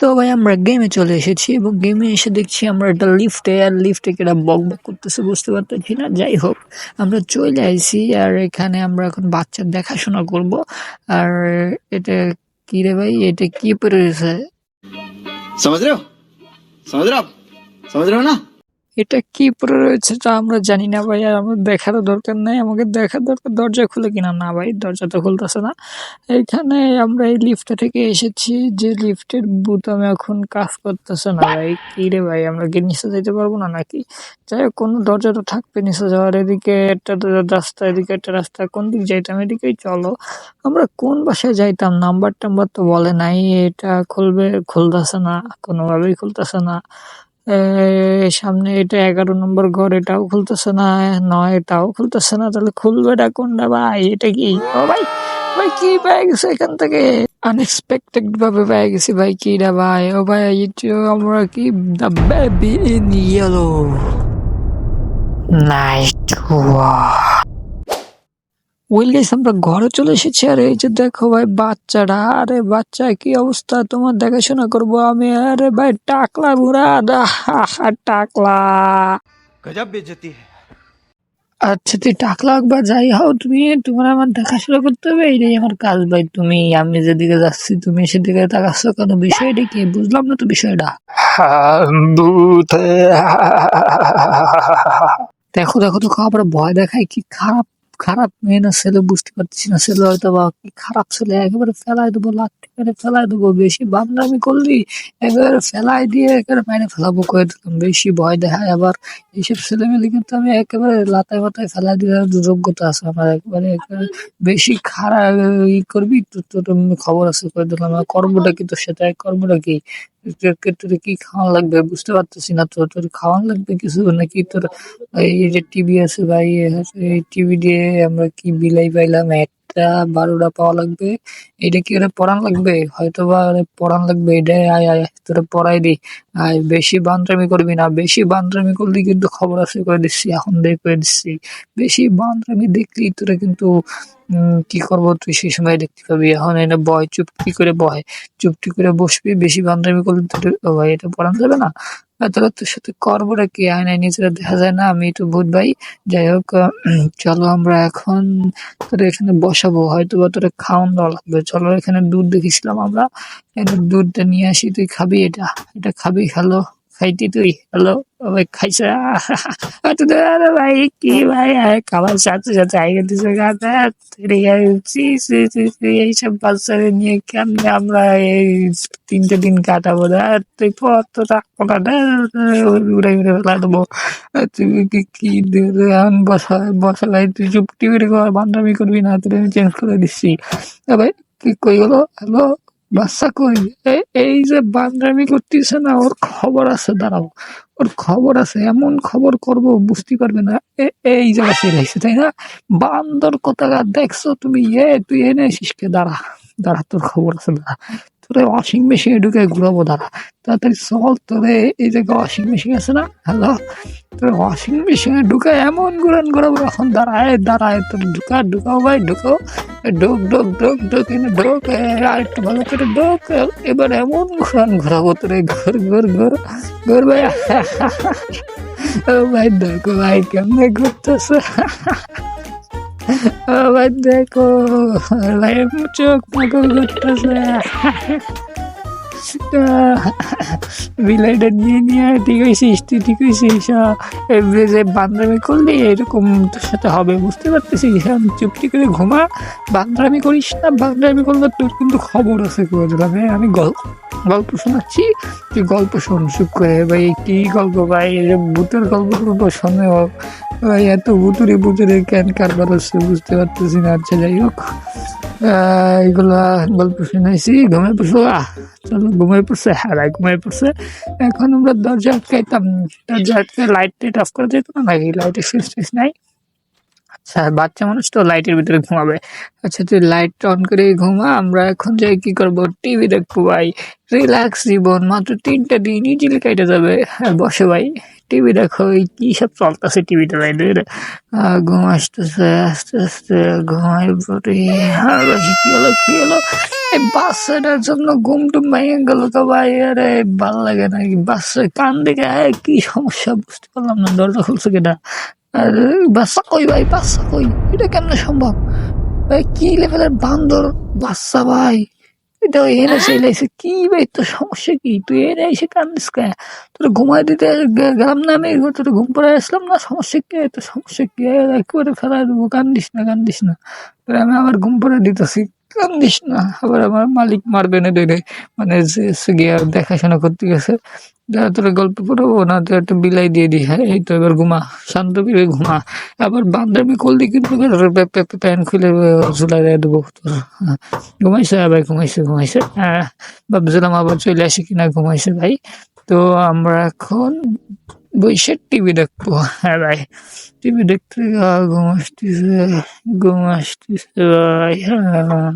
তো ভাই, আমরা গেমে চলে এসেছি এবং গেমে এসে দেখছি আমরা একটা লিফটে আর লিফটে কেটা বক বক করতেছে বুঝতে পারতেছি না। যাই হোক, আমরা চলে আইছি আর এখানে আমরা এখন বাচ্চার দেখাশোনা করব। আর এটা কি রে ভাই? এটা কি পড়ে রয়েছে? সমুদ্র? সমুদ্র? সমুদ্র না? এটা কি পরে রয়েছে তা আমরা জানি না ভাই, আর আমার দেখারও দরকার নাই। আমাকে দেখার দরকার, দরজা খুলে কিনা না ভাই দরজা তো খুলতেছে না। এখানে আমরা এই লিফটটা থেকে এসেছি, যে লিফটের বুতামে এখন কাজ করতেছে না ভাই। কি রে ভাই, আমরা কি নিচে যেতে পারব না নাকি? যাই হোক, কোনো দরজা তো থাকবে নিচে যাওয়ার এদিকে, একটা রাস্তা এদিকে, একটা রাস্তা। কোন দিক যাইতাম এদিকেই চলো। আমরা কোন বাসায় যাইতাম? নাম্বার টাম্বার তো বলে নাই, এটা খুলবে, খুলতেছে না, কোনোভাবেই খুলতেছে না। এ, সামনে এটা এগারো নম্বর ঘর এটাও খুলতেছে না নয় এটাও খুলতেছে না তাহলে খুলবে এটা কোনটা ভাই? এটা কি? ও ভাই ভাই কি পেয়ে গেছে এখান থেকে? আনএক্সপেক্টেড ভাবে পেয়ে গেছি ভাই কি রে ভাই? ও ভাই এটা আমরা কি the baby in yellow night well guys আমরা ঘরে চলে এসেছি। আর এই যে দেখো ভাই বাচ্চাটা আরে বাচ্চা কি অবস্থা? তোমার দেখাশোনা করব আমি। আরে ভাই টাকলা ঘোরা টাকলা। গজব বেজতি আচ্ছা তুই টাকলা একবার যাই হও তুমি তোমার আমার দেখাশোনা করতে হবে এই আমার কাজ ভাই। তুমি আমি যেদিকে যাচ্ছি তুমি সেদিকে তাকাচ্ছ কেন? বিষয়টা কি? বুঝলাম না তো বিষয়টা। দেখো দেখো তো খাবার ভয় দেখায় কি খারাপ খারাপ মেয়ে না ছেলে বুঝতে পারছি না। ছেলে হয়তো বা কি খারাপ ছেলে, একেবারে ফেলাই দেবো, লাঠি মেরে ফেলাই দেবো, বেশি বাদনামি করলি একেবারে ফেলাই দিয়ে একেবারে মাইনে ফেলাবো করে দিলাম। বেশি ভয় দেখায় আবার এইসব ছেলে মেলে কিন্তু আমি একেবারে লাতায় মাথায় ফেলাই দেওয়ার যোগ্যতা আছে আমার একবারে, একেবারে বেশি খারাপ, ই করবি, তোর খবর আছে করে দিলাম। কর্মটা কি তোর সাথে? কর্মটা কি? কি লাগবে? বুঝতে পারতেছি না তো। তোর খাওয়ান লাগবে কিছু? নাকি তোর এই যে টিভি আছে এই টিভি দিয়ে আমরা কি বিলাই পাইলাম? একটা বারোটা পাওয়া লাগবে। এটা কি ওরা পড়ান লাগবে? হয়তো বা পড়ান লাগবে। এটাই আয় আয় তোরা পড়াই দি আয়, বেশি বান্দরামি করবি না। বেশি বান্দরামি করলে কিন্তু খবর আছে করে দিচ্ছি, এখন দিয়ে করে দিচ্ছি। বেশি বান্দরামি দেখলি তোরা কিন্তু কি করব? তুই সেই সময় দেখতে পাবি। এখন এনে বয় চুপটি করে বয়? চুপটি করে বসবি? বেশি বান্দরামি করলে তোর ভাই এটা পড়ান যাবে না? আর তোরা সাথে করবোটা কি? আয়নায় নিজেরা দেখা যায় না। আমি তো ভূত ভাই। যাই হোক চলো আমরা এখন তোরা এখানে বসাবো। হয়তো বা তোরা খাওয়ান দেওয়া লাগবে। চলো এখানে দুধ দেখেছিলাম আমরা। দুধটা নিয়ে আসি। তুই খাবি এটা? এটা খাবি হ্যালো খাইতি তুই হ্যালো আরে ভাই কি ভাই সাথে সাথে নিয়ে আমরা এই তিনটে দিন তুই কি কি বসা বসালাই তুই চুপটি করে বান্ধবী করবি না তোর আমি চেঞ্জ করে দিচ্ছি কি কই গেলো হ্যালো বাচ্চা কই? এই যে বান্দামি করতেছে না, ওর খবর আছে, দাঁড়াও। ওর খবর আছে, এমন খবর করব, বুঝতে পারবে না। এই জায়গা চলে আসছে তাই না? বান্দর কোথাকার দেখছ তুমি? এ, তুই এনে এসিস কে? দাঁড়া দাঁড়া, তোর খবর আছে, দাঁড়া। তোরে ওয়াশিং মেশিনে ঢুকে ঘুরাবো, দাঁড়া। তাড়াতাড়ি চল তোরে এই যে ওয়াশিং মেশিন আছে না হ্যালো তোর ওয়াশিং মেশিনে ঢুকে এমন ঘুরান ঘুরাবো এখন দাঁড়ায় দাঁড়ায় তোর ঢুকা, ঢুকাও ভাই, ঢুকাও। ঢোক ঢোক ঢোক ঢোক, এনে ঢোক আর একটু ভালো করে ঢোক এবার এমন ঘুরান ঘুরাবো তোরে ঘর ঘর ঘর ঘর ভাই, ও ভাই, দেখো ভাই, কেমনে ঘুরতেছে। ভাই দেখো চোখ পাগল ঘুরতেছে বিলাইটা নিয়ে নিয়ে ঠিক হয়েছিস, তুই ঠিক হয়েছিস যে- বান্দরামি করলি, এরকম তোর সাথে হবে, বুঝতে পারতেছিস? এখন চুপটি করে ঘুমা বান্দরামি করিস না বান্দরামি করলে তোর কিন্তু খবর আছে করে দিলাম আমি গল্প গল্প শোনাচ্ছি, তুই গল্প শোন, চুপ করে। ভাই, কি গল্প ভাই? ভূতের গল্প টল্প শোনে। ভাই, এত ভুতুরে ভুতুরে কেন কারবার হচ্ছে, বুঝতে পারতেছি না আচ্ছা যাই হোক। এগুলা গল্প শুনাইছি ঘুমাই পড়ছো আহ, চলো। ঘুমাই পড়ছে হারাই ঘুমিয়ে পড়ছে। এখন আমরা দরজা আটকাইতাম। দরজা আটকে লাইট টাইট অফ করে দিতাম নাকি লাইটের সুইচ টুইচ নাই। আচ্ছা বাচ্চা মানুষ তো লাইটের ভিতরে ঘুমাবে। আচ্ছা তুই লাইট অন করে ঘুমা, আমরা এখন যাই কি করব? টিভি দেখব ভাই। রিল্যাক্স জীবন, মাত্র তিনটা দিন ইজিলি কেটে যাবে। হ্যাঁ বসে ভাই। টিভি দেখো, এই কি সব চলতেছে টিভিতে ভাই? ঘুম আসতেছে, আস্তে আস্তে, ঘুমাই পড়ি। হ্যাঁ কি হলো কি হলো? এই বাচ্চাটার জন্য ঘুম টুম ভেঙে গেল তো ভাই। আরে, ভালো লাগে না বাচ্চা কান দেখে কি সমস্যা, বুঝতে পারলাম না, দরজা খুলছে কিনা। আরে বাচ্চা কই ভাই, বাচ্চা কই? এটা কেমনে সম্ভব? ভাই, কি লেভেলের বান্দর বাচ্চা ভাই? এটা এনে এসে কি ভাই, তোর সমস্যা কি? তুই এনে এসে কান্দিস কে? তোর ঘুমাই দিতে গেলাম না আমি? তোর ঘুম পড়ে আসলাম না? সমস্যা কি? তোর সমস্যা কি? একেবারে ফেলাই দেবো। কান্দিস না কান্দিস না। আমি আবার ঘুম পড়ে দিতেছি। কান্দিস না। আবার আমার মালিক মারবে না ধরে। মানে গিয়ে দেখাশোনা করতে গেছে। যা তোর গল্প করব না তো একটা বিলাই দিয়ে দি হ্যাঁ এই তো এবার ঘুমা। শান্ত করে ঘুমা। আবার বান্ধবী কলদি কিন্তু প্যান খুলে ঝুলাই দিয়ে দেবো। তোর হ্যাঁ। ঘুমাইছে ভাই ঘুমাইছে ঘুমাইছে। হ্যাঁ ভাবছিলাম আবার চলে আসি কিনা, ঘুমাইছে ভাই। তো আমরা এখন বসে টিভি দেখবো হ্যাঁ ভাই টিভি দেখতে গা- ঘুম আসতেছে ঘুম আসতেছে ভাই হ্যাঁ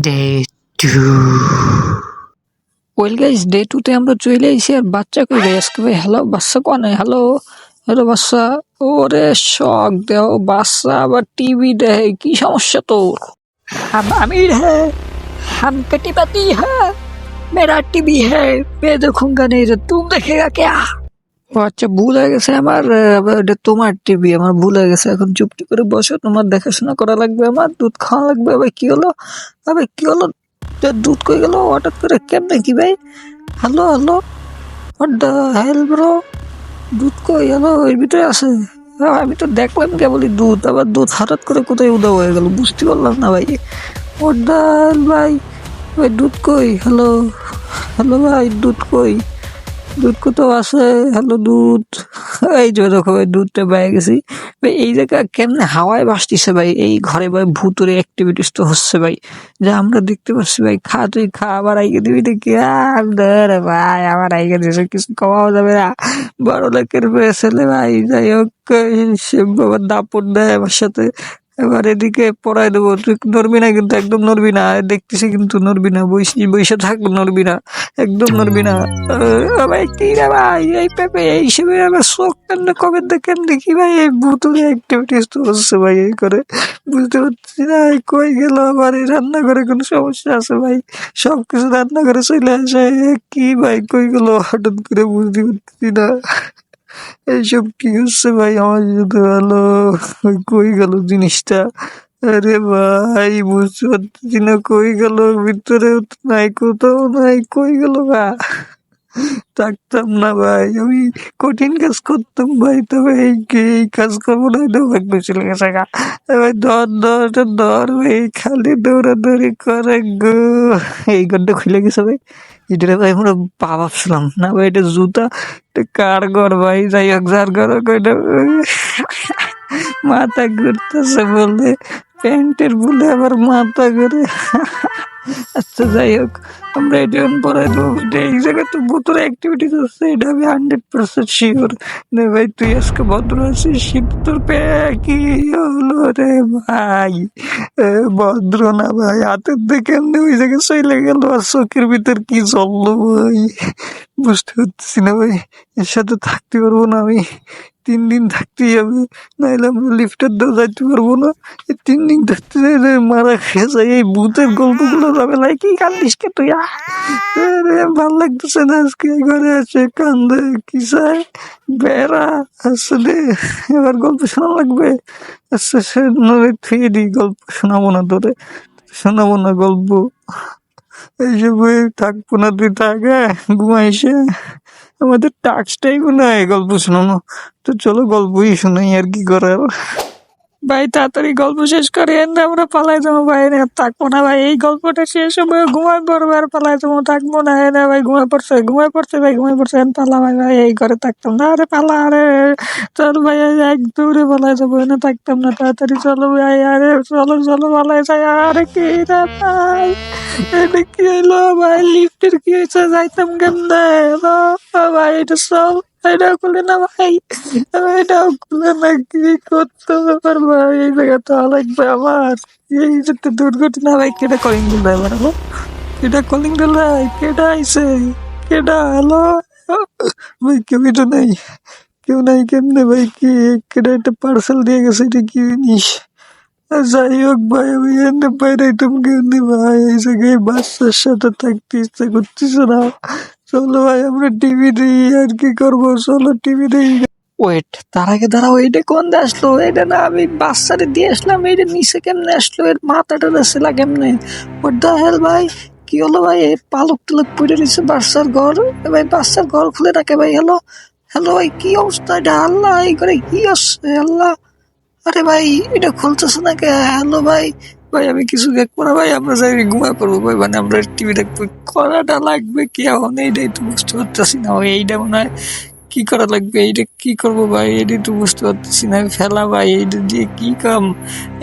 day two well guys day two তে আমরা চলে এসেছি আর বাচ্চা কই ভাই আজকে ভাই হ্যালো বাচ্চা কোনে হ্যালো হ্যালো বাচ্চা ওরে শখ দেও বাচ্চা আবার টিভি দেয় কি সমস্যা তোর हम अमीर है हम कटी पति है मेरा टीवी है मैं देखूंगा नहीं तो तुम देखेगा क्या ও আচ্ছা ভুল হয়ে গেছে আমার এটা তোমার টিভি আমার ভুল হয়ে গেছে। এখন চুপটি করে বসো, তোমার দেখাশোনা করা লাগবে আমার, দুধ খাওয়া লাগবে, আবার কি হলো? আবার কি হলো? দুধ কই গেল? হঠাৎ করে কেমনে কি ভাই? Hello hello? What hell bro দুধ কই? হ্যালো, এর ভিতরে আছে। আমি তো দেখলাম কেবলই দুধ, আবার দুধ হঠাৎ করে কোথায় উদাও হয়ে গেল, বুঝতে পারলাম না ভাই। হোয়াট দ্য ভাই? ভাই দুধ কই? হ্যালো হ্যালো ভাই, দুধ কই? দুধ কোথাও আছে? হ্যালো, দুধ। এই যে দেখো দুধটা পেয়ে গেছি। ভাই, এই জায়গা কেমনে হাওয়ায় ভাসতিছে ভাই? এই ঘরে ভাই ভূতুরে অ্যাক্টিভিটিস তো হচ্ছে ভাই। যা আমরা দেখতে পাচ্ছি ভাই, খা, তুই খা, আবার আইকে দিবি দেখি। আর ভাই, আবার আইকে দিয়েছে কিছু কমাও যাবে না। বড় লোকের মেয়ে ছেলে ভাই, যাই হোক বাবার দাপট দেয় আমার সাথে। এবার এদিকে পড়াই দেবো। তুই নড়বি না কিন্তু, একদম নড়বি না। দেখতেছি কিন্তু নড়বি না, বইসি বইসে থাক, নড়বি না। একদম নড়বি না। ভাই, কি রে ভাই? এই পেপে, এই হিসেবে আমার চোখ কেন কবে দেখেন দেখি ভাই, এই ভুতুরে অ্যাক্টিভিটিস তো হচ্ছে ভাই, এই করে। বুঝতে পারছি না কই গেল আবার? এই রান্নাঘরে কোনো সমস্যা আছে ভাই? সব কিছু রান্নাঘরে চলে আসে। কি ভাই, কই গেল? হঠাৎ করে বুঝতে পারছি না। এইসব কি হচ্ছে ভাই? আমার সাথে ভালো কই গেল জিনিসটা? আরে ভাই, বুঝতে পারছি না কই গেল ভিতরেও তো নাই, কোথাও নাই, কই গেল বা থাকতাম না ভাই, আমি কঠিন কাজ করতাম ভাই, তবে এই এই কাজ করব না তো একটু চলে গেছে গা। এ ভাই ধর ধর ধর, ভাই, খালি দৌড়াদৌড়ি করে গো। এই ঘরটা খুলে গেছে ভাই। এটা ভাই আমরা পা ভাবছিলাম। না ভাই, এটা জুতা? এটা কার ঘর ভাই? যাই হোক, যার ঘর মাথা ঘুরতেছে বলে, প্যান্টের বলে আবার মাথা ঘুরে। আচ্ছা যাই হোক, আমরা এটা এখন দেবো। এই জায়গায় তো ভূতরে অ্যাক্টিভিটিস হচ্ছে এটা আমি হান্ড্রেড পার্সেন্ট শিওর নে ভাই, তুই আজকে ভদ্র আছিস শীত তোর কি হলো রে ভাই? ভদ্র না ভাই, হাতের দেখে এমনি ওই জায়গায় চলে গেল, আর চোখের ভিতর কি চলল ভাই? বুঝতে পারতেছি না ভাই, এর সাথে থাকতে পারব না আমি। তিন দিন থাকতেই হবে। নাহলে আমরা লিফটের দ্বারা যাইতে পারব না। এই তিন দিন থাকতে যাই মারা খেয়ে যাই এই ভূতের গল্পগুলো যাবে লাই কি কান্দিস কে তুই ভালো লাগতেছে না আজকে। ঘরে আছে কান্দে কি চাই? বেড়া আসলে এবার গল্প শোনা লাগবে। আচ্ছা সে নয় থুয়ে দিই গল্প শোনাবো না তোরে। শোনাবো না গল্প। এইসব হয়ে থাকব না তুই থাক হ্যাঁ, ঘুমাইছে। আমাদের টাক্সটাই মনে হয় গল্প শোনানো। তো চলো গল্পই শোনাই আর কি করার। ভাই, তাড়াতাড়ি গল্প শেষ করে এনে আমরা পালাই যাব, ভাই না থাকব না, ভাই। এই গল্পটা শেষ হবে ঘুমাই পড়ব আর পালাই যাব, থাকব না এ না ভাই ঘুমাই পড়ছে ঘুমাই পড়ছে ভাই ঘুমাই পড়ছে এন পালা, ভাই ভাই, এই ঘরে থাকতাম না, আরে পালা, আরে। চল, ভাই এক দৌড়ে পালাই যাব এনে থাকতাম না, তাড়াতাড়ি চলো, ভাই, আরে, চলো চলো, পালাই যাই, আরে কি রে ভাই এটা কি হলো? ভাই লিফটের কি হয়েছে? যাইতাম কেমনে? ভাই, এটা চল এটাও খুলে না ভাই। এটাও খুলে না, কি করতে ব্যাপার ভাই? এই জায়গা তো লাগবে আমার। এই যে দুর্ঘটনা, ভাই কেটা কলিং দিল এবার হলো কেটা কলিং দিল কেটা আইছে? কেটা হ্যালো ভাই কেউই তো নেই। কেউ নাই কেমনে, ভাই? কি কেটা একটা পার্সেল দিয়ে গেছে, এটা কি জিনিস? যাই হোক ভাই, আমি এনে বাইরে তুমি কেমনি ভাই, এই জায়গায় বাচ্চার সাথে থাকতে ইচ্ছা করতেছে না। চলো ভাই, আমরা টিভি দিই আর কি করব? চলো টিভি দিই ওয়েট তার আগে দাঁড়াও এটা কোন দিয়ে আসলো? এটা না, আমি বাচ্চারে দিয়ে আসলাম এটা নিচে কেমনে আসলো? এর মাথাটা আসছিল কেমনে? ওর দা হেল ভাই? কি হলো ভাই? এই পালক টালক পড়ে রয়েছে বাচ্চার ঘর। ভাই, বাচ্চার ঘর খুলে রাখে ভাই, হ্যালো? হ্যালো ভাই, কি অবস্থা এটা? আল্লাহ, এই করে কি আসছে আল্লাহ। আরে ভাই, এটা খুলতেছে না কে? হ্যালো ভাই। ভাই, আমি কিছু দেখব না ভাই, আমরা যাই ঘুমায় পড়ব। ভাই মানে আমরা টিভি দেখব। করাটা লাগবে কি এখন? এইটাই তো বুঝতে পারতেছি না এইটা মনে হয় কি করা লাগবে? এইটা কি করব ভাই? এটাই তো বুঝতে পারতেছি না। ফেলা ভাই এইটা দিয়ে কি কাম?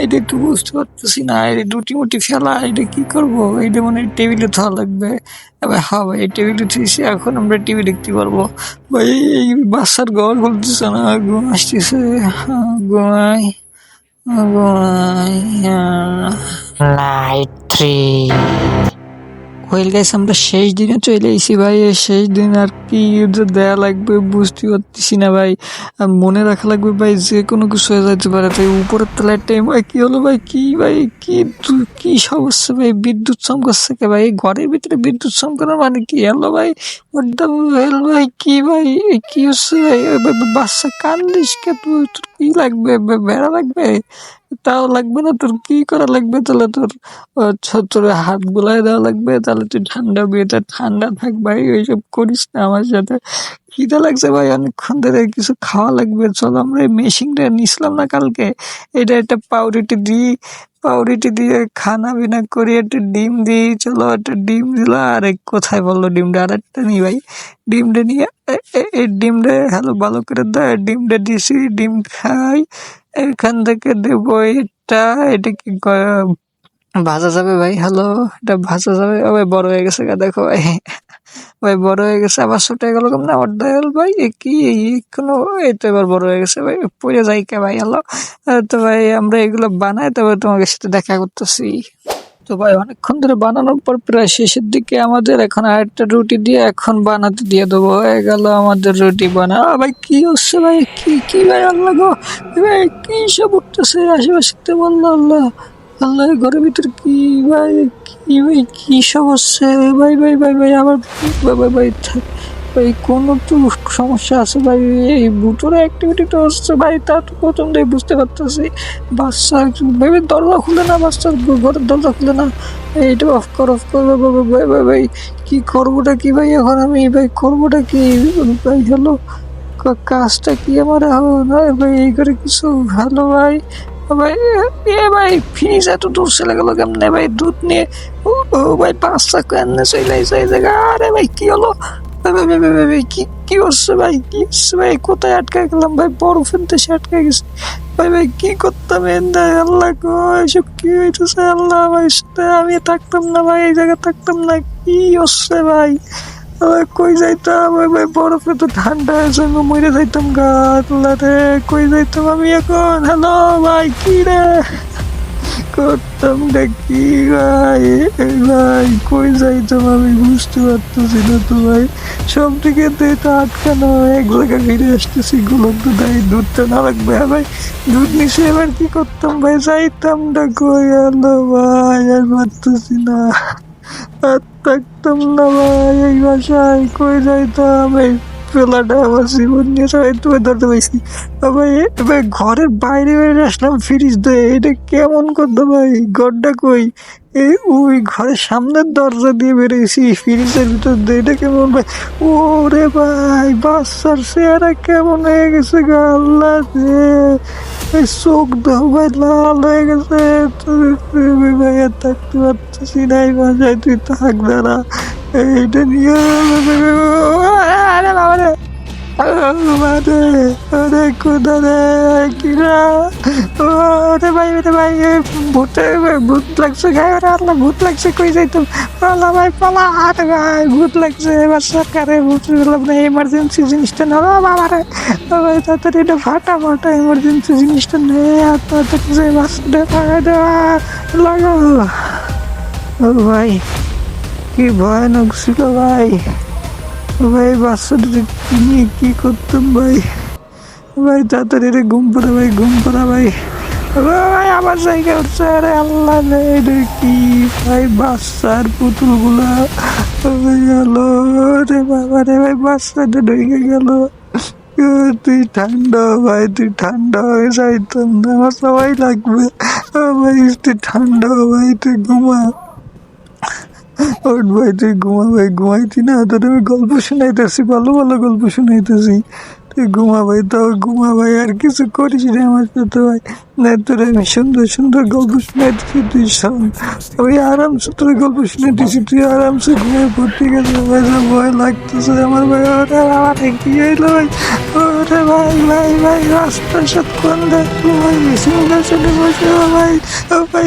এটা একটু বুঝতে পারতেছি না। এটা দুটি মুটি ফেলা এটা কি করব? এইটা মানে টেবিলে থাকা লাগবে। এবার হ্যাঁ ভাই এই টেবিলে থুইছি এখন আমরা টিভি দেখতে পারব। ভাই এই বাচ্চার ঘর খুলতেছে না। ঘুম আসতেছে। হ্যাঁ, ঘুমাই। ঘুমাই নাইট থ্রি ওয়েল গাইস আমরা শেষ দিনে চলে এসেছি ভাই। শেষ দিন আর কি দেয়া লাগবে বুঝতে পারতেছি না ভাই। আর মনে রাখা লাগবে ভাই, যে কোনো কিছু হয়ে যেতে পারে। তাই উপরের তলায় টাইম ভাই কি হলো ভাই? কি ভাই? কি কি সমস্যা ভাই? বিদ্যুৎ চমকাচ্ছে কে ভাই? ঘরের ভিতরে বিদ্যুৎ চমকানো মানে কি? হলো ভাই? Hell ভাই? কি ভাই? কি হচ্ছে ভাই? বাচ্চা কান্দিস কে তুই? তোর কি লাগবে? বেড়া লাগবে? তাও লাগবে না তোর, কি করা লাগবে? তাহলে তোর তোর হাত বুলাই দেওয়া লাগবে, তাহলে তুই ঠান্ডা বিয়েতে ঠান্ডা থাক ভাই, ওইসব করিস না আমার সাথে। খিদে লাগছে ভাই, অনেকক্ষণ ধরে কিছু খাওয়া লাগবে। চলো আমরা এই মেশিনটা নিছিলাম না কালকে। এটা একটা পাউরুটি দিই, পাউরুটি দিয়ে খানা বিনা করি, একটা ডিম দিই। চলো একটা ডিম দিল আর কোথায় বলল ডিমটা? আর একটা নি ভাই, ডিমটা নিয়ে এই ডিমটা হ্যালো ভালো করে দাও ডিমটা দিছি ডিম খাই। এখান থেকে দেবো এটা এটা কি ভাজা যাবে ভাই? হ্যালো এটা ভাজা যাবে? ভাই বড় হয়ে গেছে গা, দেখো ভাই। ভাই বড় হয়ে গেছে আবার ছোট হয়ে গেল কেমন? আমার দয়াল ভাই কি কোনো এই তো এবার বড় হয়ে গেছে ভাই। পড়ে যাই কে ভাই হ্যালো? তো ভাই আমরা এগুলো বানাই তবে তোমাকে সাথে দেখা করতেছি। তো ভাই, অনেকক্ষণ ধরে বানানোর পর প্রায় শেষের দিকে আমাদের এখন আরেকটা রুটি দিয়ে এখন বানাতে দিয়ে দেবো। হয়ে গেল আমাদের রুটি বানা। ভাই, কি হচ্ছে ভাই? কি কি ভাই আল্লাহ গো? ভাই, কি সব উঠতেছে আশেপাশে তো বলল আল্লাহ। আল্লাহ ঘরের ভিতরে কি ভাই কি ভাই, কি সব হচ্ছে? ভাই ভাই ভাই ভাই, আবার ভাই ভাই ভাই কোনো তো সমস্যা আছে ভাই? এই বুটোর অ্যাক্টিভিটি তো হচ্ছে ভাই, তা তো প্রথম থেকে বুঝতে পারতেছি। বাচ্চা ভেবে দরজা খুলে না, বাচ্চার ঘরের দরজা খুলে না। এইটা অফ কর অফ কর, ভাই ভাই ভাই কি করবোটা কি ভাই এখন আমি? ভাই, করবোটা কি? ভাই, হ্যালো কাজটা কি আমার? হবে ভাই এই করে কিছু ভালো ভাই? ভাই, এ, ভাই ফ্রিজ এত দূর চলে গেল কেমনে ভাই? দুধ নিয়ে, ও ভাই পাঁচটা কেমনে চলে এই জায়গা আরে ভাই, কি হলো? কি কি হচ্ছে ভাই? কি হচ্ছে ভাই? কোথায় আটকে গেলাম ভাই? বরফের দেশে আটকে গেছি। ভাই ভাই, কি করতাম? এন্দা আল্লাহ গো, এসব কি হইতেছে? আল্লাহ ভাই আমি থাকতাম না ভাই, এই জায়গায় থাকতাম না। কি হচ্ছে ভাই? কই যাইতাম? ভাই বরফে তো ঠান্ডা আছে, আমি মরে যাইতাম গা। আল্লাহ রে, কই যাইতাম আমি এখন? হ্যালো ভাই, কি রে? করতাম রে কি ভাই? ভাই, কই যাইতাম আমি বুঝতে পারতেছি না তো ভাই। সব দিকে তো আটকানো এক জায়গায় ফিরে আসতেছি গুলো তো দেয় দুধটা না লাগবে হ্যাঁ ভাই? দুধ নিচে এবার কি করতাম ভাই? যাইতাম না কই আলো ভাই, আর পারতেছি না। আর থাকতাম না ভাই, এই বাসায়, কই যাইতাম? এই পেলাটা আমার জীবন নিয়ে সবাই তুই ধরতে পারছি। ভাই এবার ঘরের বাইরে বাইরে আসলাম ফ্রিজ দিয়ে এটা কেমন করতো ভাই ঘরটা কই? এই ওই ঘরের সামনের দরজা দিয়ে বেরিয়েছি। ফ্রিজের ভিতর দিয়ে এটা কেমন ভাই? ও রে ভাই, বাচ্চার চেহারা কেমন হয়ে গেছে গাল্লা আল্লাহ চোখ ভাই লাল হয়ে গেছে। থাকতে পারতেছি না এই বাসায়, তুই থাক দাঁড়া। এইটা নিয়ে আরে মানে ওরে ভাই ভূতে ভূত লাগছে গায়ে ওরে আল্লাহ ভূত লাগছে কই যাইতাম পালা ভাই পালা লাগছে এবার সরকারে ভূত বললাম না এমার্জেন্সি জিনিসটা না বাবা রে তাড়াতাড়ি এটা ফাটা ফাটা এমার্জেন্সি জিনিসটা নে আর তাড়াতাড়ি যে বাসটা লাগা ভাই কি ভয়ানক ছিল ভাই? ভাই, বাচ্চাটা নিয়ে কি করতাম ভাই? ভাই, তাড়াতাড়ি রে, ঘুম পড়ে ভাই, ঘুম পড়া ভাই। ভাই, আমার জায়গা উঠছে আরে আল্লাহ রে কি? ভাই, বাচ্চার পুতুলগুলা রে বাবা রে, ভাই, বাচ্চাটা ঢুকে গেল। তুই ঠান্ডা, ভাই, তুই ঠান্ডা হয়ে যাইতাম না, আমার সবাই লাগবে। ভাই, তুই ঠান্ডা, ভাই, তুই ঘুমা। ওর ভাই, তুই ঘুমা, ভাই, ঘুমাইতি না? তোর আমি গল্প শোনাইতেছি, ভালো ভালো গল্প শোনাইতেছি। তুই ঘুমা, ভাই, তো ঘুমা, ভাই, আর কিছু করিস রে আমার সাথে, ভাই। না, তোর আমি সুন্দর সুন্দর গল্প শোনাইতেছি, তুই আমি আরামসে তোর গল্প শুনাইতেছি, তুই আরামসে ঘুমিয়ে পড়তে গেছে ভাই ভয় লাগতেছে আমার, ভাই। ওরে বাবা কি হইল, ভাই? ওরে ভাই ভাই ভাই রাস্তার সাথে কোন দেখল ভাই? সাথে বসে, ভাই। ও ভাই।